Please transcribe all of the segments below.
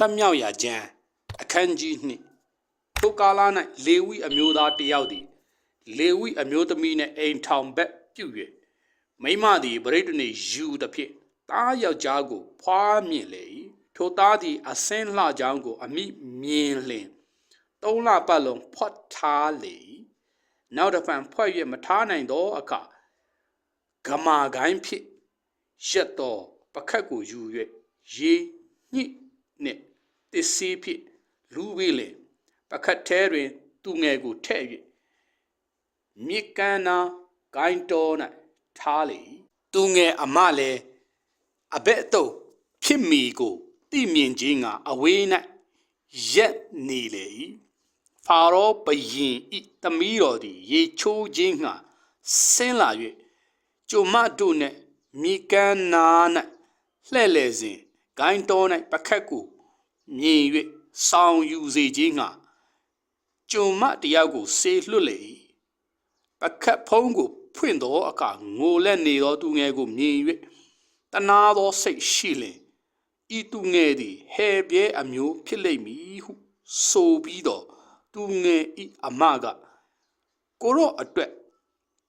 ထမြောက်ရာကျမ်းအခန်းကြီးနှင့်ထိုကာလ၌လေဝိအမျိုးသားတစ်ယောက်သည် လေဝိအမျိုးသမီးနှင့်အိမ်ထောင်ဘက်ပြု၍မိန်းမသည်ပရိဒနေယူသည်ဖြင့်သားယောက်ျားကိုဖွားမြင်လေ၏ထိုသားသည်အစင်းလှကြောင်းကို အမိမြင်လျင်သုံးလပတ်လုံးဖွက်ထားလေ၏နောက်တစ်ဖန်ဖွက်၍မထားနိုင်သောအခါဂမာကိုင်းဖြစ်ရက်တော်ပခတ်ကိုယူ၍ရေညှိနှင့် တစ္ဆေးဖြင့်လူဝေးလေပခတ်ထဲတွင် သူငယ်ကိုထည့်၍မြစ်ကမ်းနာဂိုင်းတော်၌ထားလေ၏သူငယ်အမလည်းအဘက်အတုပ်ဖြစ်မီကိုသိမြင်ခြင်းကအဝေး၌ရက်နေလေ၏ဖာရောဘယင်ဤသမီးတော်သည် ရေချိုးခြင်းငှာဆင်းလာ၍ကျုံမတို့နှင့်မိကန်းနာ၌လှဲ့လေစဉ်ဂိုင်းတော်၌ပခတ်ကို မြင်၍ဆောင်ယူစေခြင်းငှာကျုံမတယောက်ကိုဆေးလွတ်လေ၏ပခတ်ဖုံးကိုဖွင့်သောအခါငိုလက်နေသောသူငယ်ကိုမြင်၍တနာသောစိတ်ရှိလျင်ဤသူငယ်သည်ဟဲပြဲအမျိုးဖြစ်လိမ့်မည်ဟုဆိုပြီးတော့သူငယ်ဤအမကကိုရော့အတွက်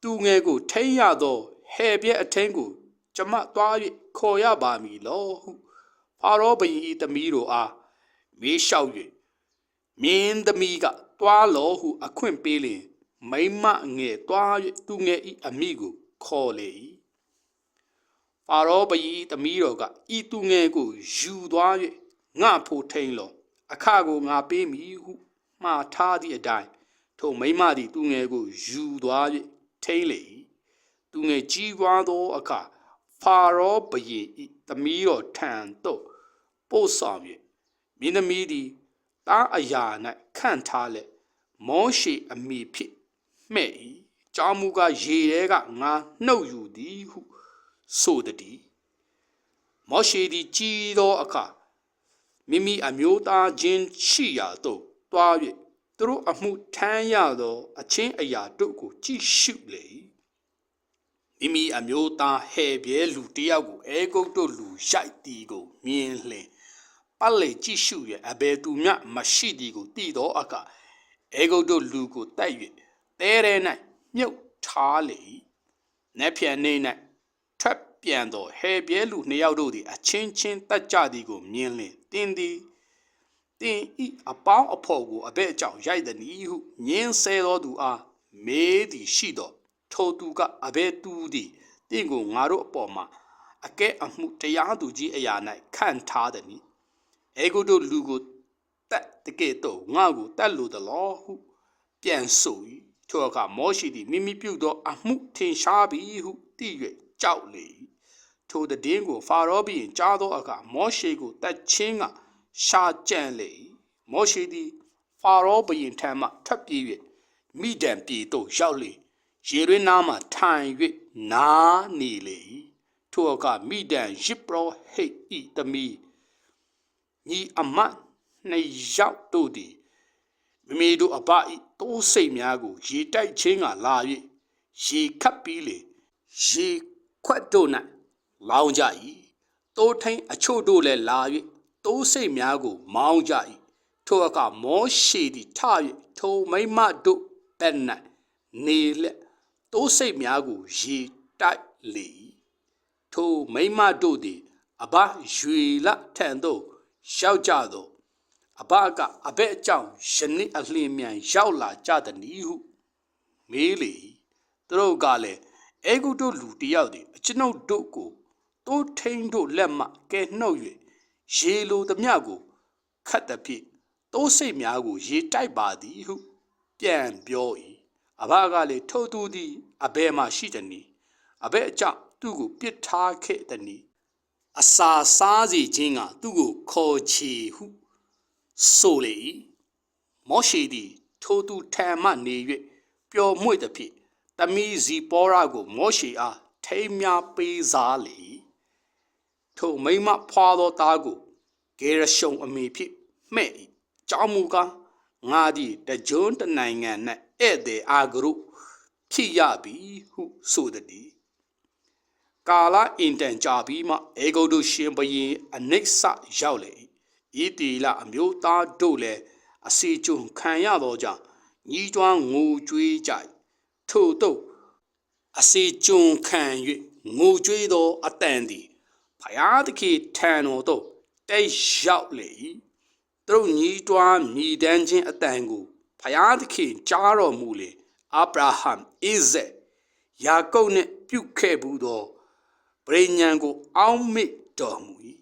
သူငယ်ကိုထိရသောဟဲပြဲအထင်းကို ကျမသွား၍ခေါ်ရပါမည်လောဟုဖာရောဘုရင်ဤသမီးတို့အား မေးလျှောက်၍မင်းသမီးကသွားလောဟုအခွင့်ပေးလျင်မိမငယ်သွား၍သူငယ်ဤအမိကိုခေါ်လေ၏ဖာရောဘုရင်ဤသမီးတော်ကဤသူငယ်ကိုယူသွား၍ငါဖို့ထိန်လောအခကိုငါပေးမည်ဟုမှားထားသည့်အတိုင်းထိုမိမသည်သူငယ်ကိုယူသွား၍ထိန်လေ၏သူငယ်ကြီးပွားသောအခါဖာရောဘုရင်ဤသမီးတော်ထံသို့ပို့ဆောင်၍ မင်းသမီးသည်တားအရာ၌ခန့်ထားလက်မောရှိအမိဖြစ်မဲ့၏ကြောင်းမူကရေထဲကငါနှုတ်ယူသည်ဟုဆိုသည်မောရှိသည်ကြီးသောအခါမိမိအမျိုးသားချင်းရှိရာသို့တွား၍သူတို့အမှုထမ်းရသော အချင်းအရာတို့ကိုကြည့်ရှုလေ၏မိမိအမျိုးသားဟဲ့ပြဲလူတယောက်ကိုအဲဂုတ်တို့လူရိုက်တီကိုမြင်လျင် ပတ်လေကြည့်ရှုရအဘယ်သူမျှမရှိသည်ကိုသိသောအခါအဲဂုတ်တို့လူကိုတိုက်၍တဲရဲ၌မြုပ်ထားလေ၏နက်ဖြန်နေ၌ထွက်ပြန်သောဟဲ့ပြဲလူနှစ်ယောက်တို့သည်အချင်းချင်းတက်ကြသည်ကိုမြင်လျင်တင်းသည်တင်ဤအပေါင်းအဖော်ကိုအဘဲ့အကြောင်းရိုက်သည်ဟုညင်းဆဲသောသူအားမေးသည်ရှိသောထိုသူကအဘဲတူသည်တင့်ကိုငါတို့အပေါ်မှာအကဲအမှုတရားသူကြီးအရာ၌ခန့်ထားသည်။ အေဂုတို့လူကိုတတ်တကဲ့သို့ငါကိုတတ်လို့တလောဟုပြန်ဆို၏ထိုအခါမောရှိသည်မိမိပြုသောအမှုထင်ရှားပြီဟုသိ၍ကြောက်လေ၏ထိုတည်င်းကိုဖာရောဘုရင်ကြားသောအခါမောရှိကိုတတ်ချင်းကရှာကြံလေ၏မောရှိသည်ဖာရောဘုရင်ထံမှထွက်ပြေး၍မိဒံပြည်သို့ရောက်လေရေရင်းနားမှထိုင်၍နားနေလေ၏ထိုအခါမိဒံယစ်ပရောဟိတ်ဤသမီး ညီအမတ်နှစ်ယောက်တို့သည်မိမိတို့အဘဤတိုးစိတ်များကိုရေတိုက်ချင်းကလာ၍ရေခတ်ပြီးလေရေခွက်တို့၌လောင်းကြ၏တိုးထိန်အချို့တို့လည်းလာ၍တိုးစိတ်များကို မောင်းကြ၏ထိုအခါမောရှေသည်ထ၍ထိုမိမတို့ဘက်၌နေလက်တိုးစိတ်များကိုရေတိုက်လေ၏ထိုမိမတို့သည်အဘရွေလထံသို့ ရောက်ကြသောအဘကအဘဲအကြောင်းယနေ့အလင်းမြန်ရောက်လာကြသည်ဟုမေးလေသူတို့ကလည်းအေဂုတို့လူတယောက်သည်အကျွန်ုပ်တို့ကိုတိုးထိန်တို့လက်မှကဲနှုတ်၍ရေလိုသမျှကိုခတ်သည်ဖြင့်တိုးစိတ်များကို ရေတိုက်ပါသည်ဟု ပြန်ပြော၏အဘကလည်းထိုသူသည်အဘဲမှရှိသည်။အဘဲအကြောင်းသူ့ကိုပြစ်ထားခဲ့သည်။ အစာစားစီခြင်းကသူ့ကိုခေါ်ချီဟုဆိုလေ၏။မောရှိသည်ထိုသူထံမှနေ၍ပျော်မွေ့သည်ဖြင့်တမီဇီပေါရာကို မောရှိအားထိမ်းများပေးစားလေ၏။ထိုမိမဖွာသောသားကိုဂေရရှုံအမိဖြင့်မှဲ့၏။ကြောင်းမူကားငါသည်တကြွတနိုင်ငံ၌ဧည့်သည်အာဂရုဖြစ်ရပြီဟုဆိုသည် ကာလအင်တန်ကြာပြီးမှအေဂုတ်တို့ရှင်ဘရင်အနိစ္စရောက်လေဤတီလအမျိုးသားတို့လည်းအစီကျွန်ခံရသောကြောင့်ညီးတွားငိုကြွေးကြ၏ထို့သောအစီကျွန်ခံ၍ငိုကြွေးသောအတန်သည်ဖယားသခင်ထံတော်သို့တိတ်ရောက်လေ၏သူတို့ညီးတွားမြည်တမ်းခြင်းအတန်ကိုဖယားသခင်ကြားတော်မူလေအာဗြဟံဣဇက်ယာကုပ်နှင့်ပြုခဲ့ဘူးသော ပရိညာန်ကိုအောင်းမေ့တော်မူ၏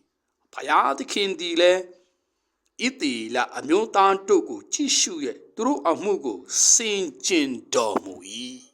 ဖယားသခင်သည်လည်းဣတိလအမျိုးသားတို့ကိုကြည့်ရှုရဲ့သူတို့အမှုကိုစင်ကျင်တော်မူ၏